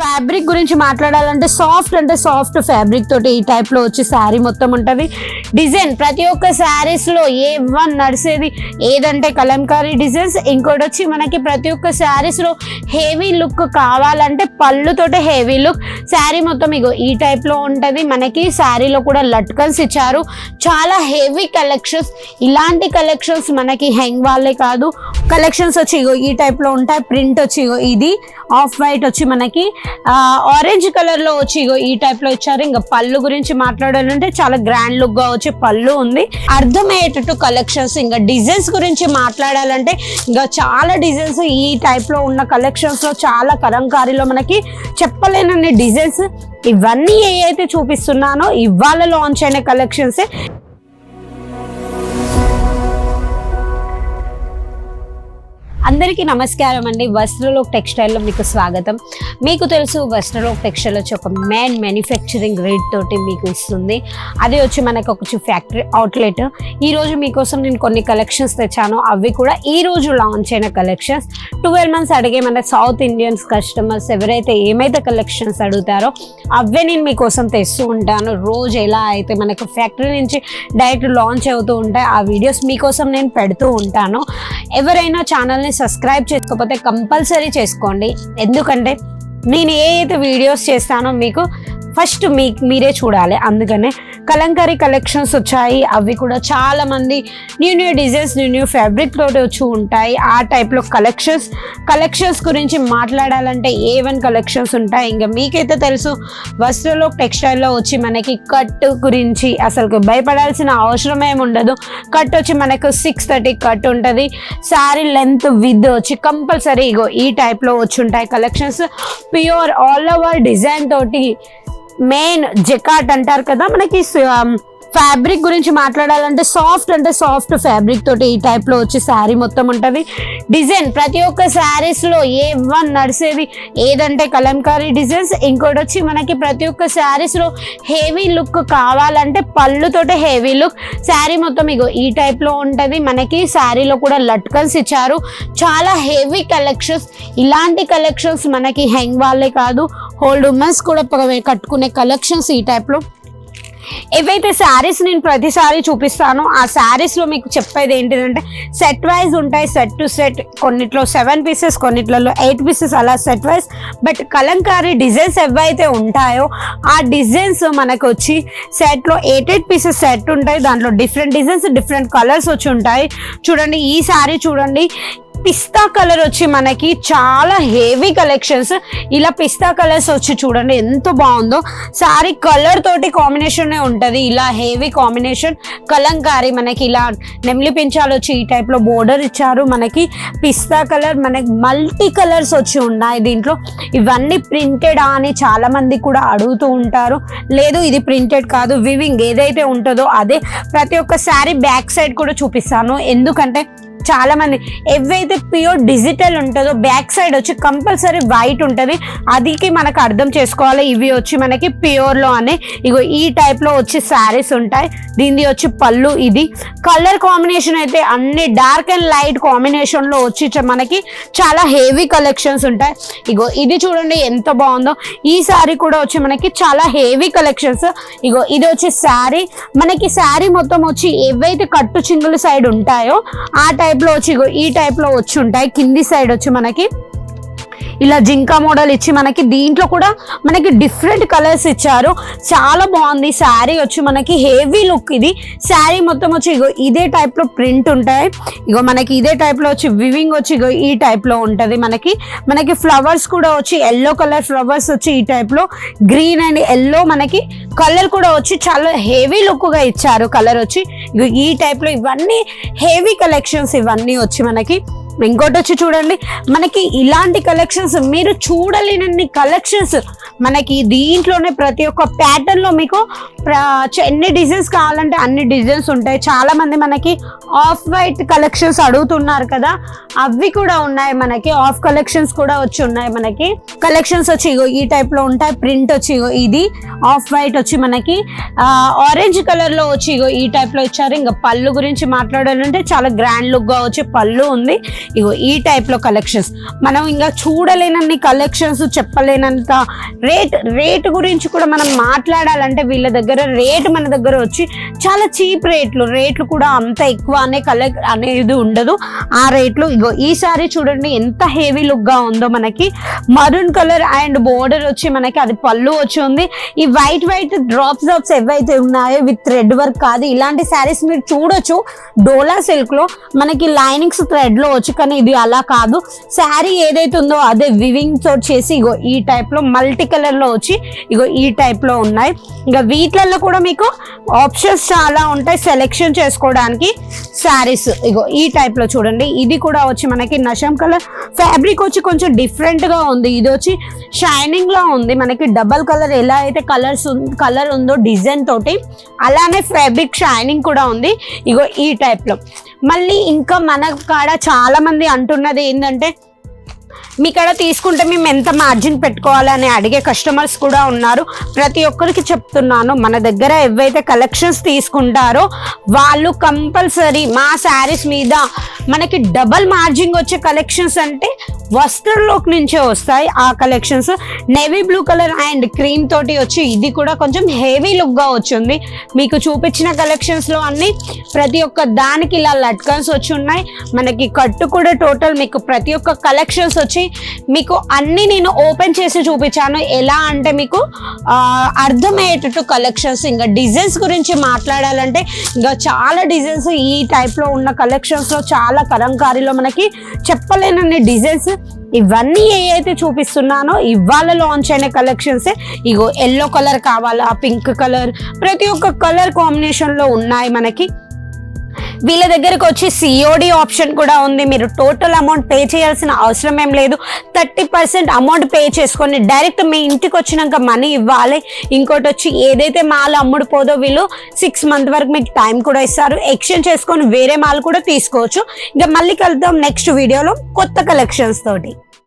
Fabric గురించి మాట్లాడాలంటే soft అంటే సాఫ్ట్ ఫ్యాబ్రిక్ తోటి ఈ టైప్లో వచ్చి శారీ మొత్తం ఉంటుంది. డిజైన్ ప్రతి ఒక్క శారీస్లో ఏ వన్ నడిసేది ఏదంటే కలంకారీ డిజైన్స్ ఇంకోటి వచ్చి మనకి ప్రతి ఒక్క శారీస్లో హెవీ లుక్ కావాలంటే పళ్ళుతోటి హెవీ లుక్ శారీ మొత్తం ఇగో ఈ టైప్లో ఉంటుంది. మనకి శారీలో కూడా లట్కన్స్ ఇచ్చారు. చాలా హెవీ కలెక్షన్స్ ఇలాంటి కలెక్షన్స్ మనకి హెంగ్ వాళ్ళే కాదు. కలెక్షన్స్ వచ్చి ఇగో ఈ టైప్లో ఉంటాయి. ప్రింట్ వచ్చి ఇగో ఇది. ఆఫ్ వైట్ వచ్చి మనకి ఆరెంజ్ కలర్లో వచ్చి ఇగో ఈ టైప్లో ఇచ్చారు. ఇంకా పళ్ళు గురించి మాట్లాడాలంటే చాలా గ్రాండ్ లుక్గా వచ్చే పళ్ళు ఉంది. అర్థమయ్యేటట్టు కలెక్షన్స్ ఇంకా డిజైన్స్ గురించి మాట్లాడాలంటే ఇంకా చాలా డిజైన్స్ ఈ టైప్లో ఉన్న కలెక్షన్స్లో చాలా కలంకారీలో మనకి చెప్పలేనన్ని డిజైన్స్ ఇవన్నీ ఏ అయితే చూపిస్తున్నానో ఇవాళ లాంచ్ అయిన కలెక్షన్స్ అందరికీ నమస్కారం అండి. వస్త్రలోక్ టెక్స్టైల్లో మీకు స్వాగతం. మీకు తెలుసు వస్త్రలోక్ టెక్స్టైల్ వచ్చి ఒక మెయిన్ మ్యానుఫ్యాక్చరింగ్ రేట్ తోటి మీకు ఇస్తుంది. అది వచ్చి మనకు ఒక ఫ్యాక్టరీ అవుట్లెట్. ఈ రోజు మీకోసం నేను కొన్ని కలెక్షన్స్ తెచ్చాను. అవి కూడా ఈ రోజు లాంచ్ అయిన కలెక్షన్స్. ట్వెల్వ్ మంత్స్ అడిగే మన సౌత్ ఇండియన్స్ కస్టమర్స్ ఎవరైతే ఏమైతే కలెక్షన్స్ అడుగుతారో అవే నేను మీకోసం తెస్తూ ఉంటాను. రోజు ఎలా అయితే మనకు ఫ్యాక్టరీ నుంచి డైరెక్ట్ లాంచ్ అవుతూ ఉంటాయి ఆ వీడియోస్ మీకోసం నేను పెడుతూ ఉంటాను. ఎవరైనా ఛానల్ని సబ్స్క్రైబ్ చేసుకోకపోతే కంపల్సరీ చేసుకోండి. ఎందుకంటే నేను ఏ అయితే వీడియోస్ చేస్తానో మీకు ఫస్ట్ మీ మీరే చూడాలి. అందుకనే కలంకారీ కలెక్షన్స్ వచ్చాయి. అవి కూడా చాలా మంది new new designs new new fabric తోటి వచ్చి ఉంటాయి. ఆ టైప్లో కలెక్షన్స్ కలెక్షన్స్ గురించి మాట్లాడాలంటే ఏ వన్ కలెక్షన్స్ ఉంటాయి. ఇంకా మీకైతే తెలుసు వస్త్రలో టెక్స్టైల్లో వచ్చి మనకి కట్ గురించి అసలు భయపడాల్సిన అవసరం ఏమి ఉండదు. కట్ వచ్చి మనకు సిక్స్ థర్టీ కట్ ఉంటుంది. శారీ లెంత్ విత్ వచ్చి కంపల్సరీ ఇగో ఈ టైప్లో వచ్చి ఉంటాయి collections pure all over design తోటి మెయిన్ జెకాట్ అంటారు కదా మనకి ఫ్యాబ్రిక్ um, గురించి మాట్లాడాలంటే సాఫ్ట్ అంటే సాఫ్ట్ ఫ్యాబ్రిక్ తోటి ఈ టైప్లో వచ్చి శారీ మొత్తం ఉంటుంది. డిజైన్ ప్రతి ఒక్క శారీస్లో ఏ వన్ నడిసేది ఏదంటే కలంకారీ డిజైన్స్ ఇంకోటి వచ్చి మనకి ప్రతి ఒక్క శారీస్లో హెవీ లుక్ కావాలంటే పళ్ళుతోటి హెవీ లుక్ శారీ మొత్తం ఇగో ఈ టైప్లో ఉంటుంది. మనకి శారీలో కూడా లట్కన్స్ ఇచ్చారు. చాలా హెవీ కలెక్షన్స్ ఇలాంటి కలెక్షన్స్ మనకి హెంగ్ వాళ్ళే కాదు. హోల్డ్ ఉమెన్స్ కూడా కట్టుకునే కలెక్షన్స్ ఈ టైప్లో ఏవైతే శారీస్ నేను ప్రతిసారి చూపిస్తానో ఆ శారీస్లో మీకు చెప్పేది ఏంటిదంటే సెట్ వైజ్ ఉంటాయి సెట్ టు సెట్ కొన్నిట్లో సెవెన్ పీసెస్ కొన్నిట్లలో ఎయిట్ పీసెస్ అలా set wise but Kalamkari designs ఏవైతే ఉంటాయో ఆ డిజైన్స్ మనకు వచ్చి సెట్లో ఎయిట్ ఎయిట్ పీసెస్ సెట్ ఉంటాయి. దాంట్లో డిఫరెంట్ డిజైన్స్ డిఫరెంట్ కలర్స్ వచ్చి ఉంటాయి. చూడండి ఈ శారీ చూడండి పిస్తా కలర్ వచ్చి మనకి చాలా హెవీ కలెక్షన్స్. ఇలా పిస్తా కలర్స్ వచ్చి చూడండి ఎంత బాగుందో. సారీ కలర్ తోటి కాంబినేషన్ ఉంటుంది. ఇలా హెవీ కాంబినేషన్ కలంకారీ మనకి ఇలా నెమ్లి పెంచాలు వచ్చి ఈ టైప్లో బోర్డర్ ఇచ్చారు. మనకి పిస్తా కలర్ మనకి మల్టీ కలర్స్ వచ్చి ఉన్నాయి దీంట్లో. ఇవన్నీ ప్రింటెడ్ అని చాలామంది కూడా అడుగుతూ ఉంటారు. లేదు ఇది ప్రింటెడ్ కాదు వివింగ్ ఏదైతే ఉంటుందో అదే. ప్రతి ఒక్క శారీ బ్యాక్ సైడ్ కూడా చూపిస్తాను. ఎందుకంటే చాలా మంది ఏవైతే ప్యూర్ డిజిటల్ ఉంటుందో బ్యాక్ సైడ్ వచ్చి కంపల్సరీ వైట్ ఉంటుంది అదికి మనకు అర్థం చేసుకోవాలి. ఇవి వచ్చి మనకి ప్యూర్లో అని. ఇగో ఈ టైప్లో వచ్చి శారీస్ ఉంటాయి. దీనిది వచ్చి పళ్ళు ఇది. కలర్ కాంబినేషన్ అయితే అన్ని డార్క్ అండ్ లైట్ కాంబినేషన్లో వచ్చి మనకి చాలా హెవీ కలెక్షన్స్ ఉంటాయి. ఇగో ఇది చూడండి ఎంత బాగుందో. ఈ శారీ కూడా వచ్చి మనకి చాలా హెవీ కలెక్షన్స్ ఇగో ఇది వచ్చి శారీ మనకి శారీ మొత్తం వచ్చి ఏవైతే కట్టు చింగుల సైడ్ ఉంటాయో ఆ టైప్ లో వచ్చి ఈ టైప్లో వచ్చి ఉంటాయి. కింది సైడ్ వచ్చి మనకి ఇలా జింకా మోడల్ ఇచ్చి మనకి దీంట్లో కూడా మనకి డిఫరెంట్ కలర్స్ ఇచ్చారు. చాలా బాగుంది. శారీ వచ్చి మనకి హెవీ లుక్ ఇది. శారీ మొత్తం వచ్చి ఇగో ఇదే టైప్లో ప్రింట్ ఉంటాయి. ఇగో మనకి ఇదే టైప్లో వచ్చి వివింగ్ వచ్చి ఇగో ఈ టైప్లో మనకి. మనకి ఫ్లవర్స్ కూడా వచ్చి ఎల్లో కలర్ ఫ్లవర్స్ వచ్చి ఈ టైప్లో గ్రీన్ అండ్ ఎల్లో మనకి కలర్ కూడా వచ్చి చాలా హెవీ లుక్గా ఇచ్చారు. కలర్ వచ్చి ఈ టైప్లో ఇవన్నీ హెవీ కలెక్షన్స్ ఇవన్నీ వచ్చి మనకి ఇంకోటి వచ్చి చూడండి. మనకి ఇలాంటి కలెక్షన్స్ మీరు చూడలేనన్ని కలెక్షన్స్ మనకి దీంట్లోనే ప్రతి ఒక్క ప్యాటర్న్లో మీకు ఎన్ని డిజైన్స్ కావాలంటే అన్ని డిజైన్స్ ఉంటాయి. చాలా మంది మనకి ఆఫ్ వైట్ కలెక్షన్స్ అడుగుతున్నారు కదా. అవి కూడా ఉన్నాయి మనకి. ఆఫ్ కలెక్షన్స్ కూడా వచ్చి ఉన్నాయి మనకి. కలెక్షన్స్ వచ్చి ఇగో ఈ టైప్లో ఉంటాయి. ప్రింట్ వచ్చి ఇగో ఇది. ఆఫ్ వైట్ వచ్చి మనకి ఆరెంజ్ కలర్లో వచ్చి ఇగో ఈ టైప్లో ఇచ్చారు. ఇంకా పళ్ళు గురించి మాట్లాడాలంటే చాలా గ్రాండ్ లుక్గా వచ్చి పళ్ళు ఉంది. ఇగో ఈ టైప్లో కలెక్షన్స్ మనం ఇంకా చూడలేనన్ని కలెక్షన్స్ చెప్పలేనంత రేట్ రేట్ గురించి కూడా మనం మాట్లాడాలంటే వీళ్ళ దగ్గర రేట్ మన దగ్గర వచ్చి చాలా చీప్ రేట్లు రేట్లు కూడా అంత ఎక్కువ అనే కలెక్ట్ అనేది ఉండదు. ఆ రేట్లు ఇగో ఈ సారీ చూడండి ఎంత హెవీ లుక్గా ఉందో మనకి. మరూన్ కలర్ అండ్ బోర్డర్ వచ్చి మనకి అది పళ్ళు వచ్చి ఉంది. ఈ వైట్ వైట్ డ్రాప్స్ డ్రాప్స్ ఏవైతే ఉన్నాయో విత్ థ్రెడ్ వర్క్ కాదు. ఇలాంటి శారీస్ మీరు చూడొచ్చు. డోలా సిల్క్లో మనకి లైనింగ్స్ థ్రెడ్లో వచ్చి కానీ ఇది అలా కాదు. శారీ ఏదైతే ఉందో అదే వివింగ్తో చేసి ఇగో ఈ టైప్లో మల్టీ కలర్లో వచ్చి ఇగో ఈ టైప్లో ఉన్నాయి. ఇంకా వీటిలలో కూడా మీకు ఆప్షన్స్ చాలా ఉంటాయి సెలెక్షన్ చేసుకోవడానికి శారీస్. ఇగో ఈ టైప్లో చూడండి. ఇది కూడా వచ్చి మనకి నషం కలర్ ఫ్యాబ్రిక్ వచ్చి కొంచెం డిఫరెంట్గా ఉంది. ఇది వచ్చి షైనింగ్లో ఉంది. మనకి డబల్ కలర్ ఎలా అయితే కలర్స్ కలర్ ఉందో డిజైన్ తోటి అలానే ఫ్యాబ్రిక్ షైనింగ్ కూడా ఉంది. ఇగో ఈ టైప్లో. మళ్ళీ ఇంకా మన కాడ చాలా మంది అంటున్నది ఏంటంటే మీకాడ తీసుకుంటే మేము ఎంత మార్జిన్ పెట్టుకోవాలని అడిగే కస్టమర్స్ కూడా ఉన్నారు. ప్రతి ఒక్కరికి చెప్తున్నాను మన దగ్గర ఎవైతే కలెక్షన్స్ తీసుకుంటారో వాళ్ళు కంపల్సరీ మా శారీస్ మీద మనకి డబల్ మార్జిన్ వచ్చే కలెక్షన్స్ అంటే వస్త్రంలోకి నుంచే వస్తాయి. ఆ collections navy blue colour and cream తోటి వచ్చి ఇది కూడా కొంచెం హెవీ లుక్గా వచ్చింది. మీకు చూపించిన కలెక్షన్స్లో అన్ని ప్రతి ఒక్క దానికి ఇలా లట్కన్స్ వచ్చి ఉన్నాయి. మనకి కట్టు కూడా టోటల్ మీకు ప్రతి ఒక్క కలెక్షన్స్ వచ్చి మీకు అన్ని నేను ఓపెన్ చేసి చూపించాను. ఎలా అంటే మీకు అర్థమయ్యేటట్టు కలెక్షన్స్ ఇంకా డిజైన్స్ గురించి మాట్లాడాలంటే ఇంకా చాలా డిజైన్స్ ఈ టైప్లో ఉన్న కలెక్షన్స్లో చాలా కలంకారీలో మనకి చెప్పలేనన్ని డిజైన్స్ ఇవన్నీ ఏవైతే చూపిస్తున్నానో ఇవాళ లాంచ్ అయిన కలెక్షన్స్ ఇగో ఎల్లో కలర్ కావాలా పింక్ కలర్ ప్రతి ఒక్క కలర్ కాంబినేషన్లో ఉన్నాయి మనకి. వీళ్ళ దగ్గరకు వచ్చి సిఓడి ఆప్షన్ కూడా ఉంది. మీరు టోటల్ అమౌంట్ పే చేయాల్సిన అవసరం ఏం లేదు. థర్టీ పర్సెంట్ అమౌంట్ పే చేసుకొని డైరెక్ట్ మీ ఇంటికి వచ్చినాక మనీ ఇవ్వాలి. ఇంకోటి వచ్చి ఏదైతే మాల్ అమ్ముడు పోదో వీళ్ళు సిక్స్ మంత్ వరకు మీకు టైం కూడా ఇస్తారు. ఎక్స్చేంజ్ చేసుకొని వేరే మాల్ కూడా తీసుకోవచ్చు. ఇంకా మళ్ళీ కలుద్దాం నెక్స్ట్ వీడియోలో కొత్త కలెక్షన్స్ తోటి.